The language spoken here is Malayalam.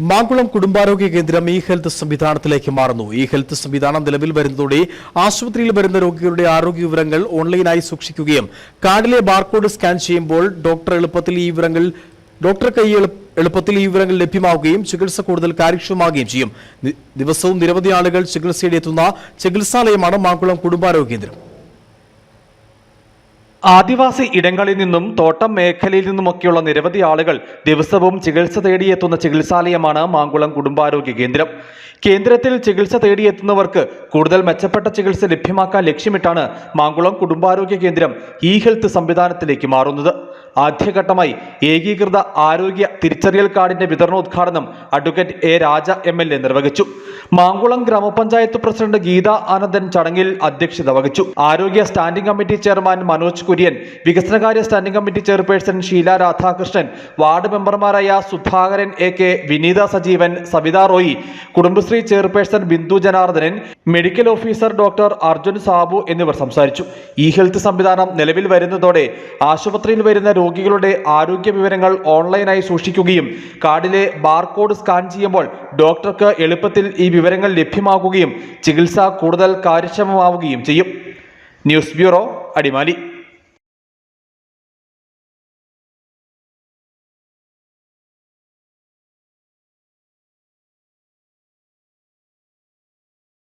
മാങ്കുളം കുടുംബാരോഗ്യ കേന്ദ്രം ഇ ഹെൽത്ത് സംവിധാനത്തിലേക്ക് മാറുന്നു. ഇ ഹെൽത്ത് സംവിധാനം നിലവിൽ വരുന്നതോടെ ആശുപത്രിയിൽ വരുന്ന രോഗികളുടെ ആരോഗ്യ വിവരങ്ങൾ ഓൺലൈനായി സൂക്ഷിക്കുകയും കാർഡിലെ ബാർകോഡ് സ്കാൻ ചെയ്യുമ്പോൾ ഡോക്ടർ എളുപ്പത്തിൽ ഈ വിവരങ്ങൾ ഡോക്ടർ കൈ എളു- എളുപ്പത്തിൽ ഈ വിവരങ്ങൾ ലഭ്യമാവുകയും ചികിത്സ കൂടുതൽ കാര്യക്ഷമമാകുകയും ചെയ്യും. ദിവസവും നിരവധി ആളുകൾ ചികിത്സയിലെത്തുന്ന ചികിത്സാലയമാണ് മാങ്കുളം കുടുംബാരോഗ്യ കേന്ദ്രം. ആദിവാസി ഇടങ്ങളിൽ നിന്നും തോട്ടം മേഖലയിൽ നിന്നുമൊക്കെയുള്ള നിരവധി ആളുകൾ ദിവസവും ചികിത്സ തേടിയെത്തുന്ന ചികിത്സാലയമാണ് മാങ്കുളം കുടുംബാരോഗ്യ കേന്ദ്രം. കേന്ദ്രത്തിൽ ചികിത്സ തേടിയെത്തുന്നവർക്ക് കൂടുതൽ മെച്ചപ്പെട്ട ചികിത്സ ലഭ്യമാക്കാൻ ലക്ഷ്യമിട്ടാണ് മാങ്കുളം കുടുംബാരോഗ്യ കേന്ദ്രം ഇ ഹെൽത്ത് സംവിധാനത്തിലേക്ക് മാറുന്നത്. ആദ്യഘട്ടമായി ഏകീകൃത ആരോഗ്യ തിരിച്ചറിയൽ കാർഡിന്റെ വിതരണോദ്ഘാടനം advocate A Raja M L A നിർവഹിച്ചു. മാങ്കുളം ഗ്രാമപഞ്ചായത്ത് പ്രസിഡന്റ് ഗീത ആനന്ദൻ ചടങ്ങിൽ അധ്യക്ഷത വഹിച്ചു. ആരോഗ്യ standing committee chairman Manoj Kurian വികസനകാര്യ standing committee chairperson Sheela Radhakrishnan ward മെമ്പർമാരായ Sudhakaran A K Vineetha Sajeevan Savitha Roy Kudumbashree chairperson Bindu Janardhanan medical officer doctor Arjun Sabu എന്നിവർ സംസാരിച്ചു. ഇ ഹെൽത്ത് സംവിധാനം നിലവിൽ വരുന്നതോടെ ആശുപത്രിയിൽ വരുന്ന രോഗികളുടെ ആരോഗ്യ വിവരങ്ങൾ ഓൺലൈനായി സൂക്ഷിക്കുകയും കാർഡിലെ ബാർകോഡ് സ്കാൻ ചെയ്യുമ്പോൾ ഡോക്ടർക്ക് എളുപ്പത്തിൽ ഈ വിവരങ്ങൾ ലഭ്യമാകുകയും ചികിത്സ കൂടുതൽ കാര്യക്ഷമമാവുകയും ചെയ്യും. News bureau Adimali.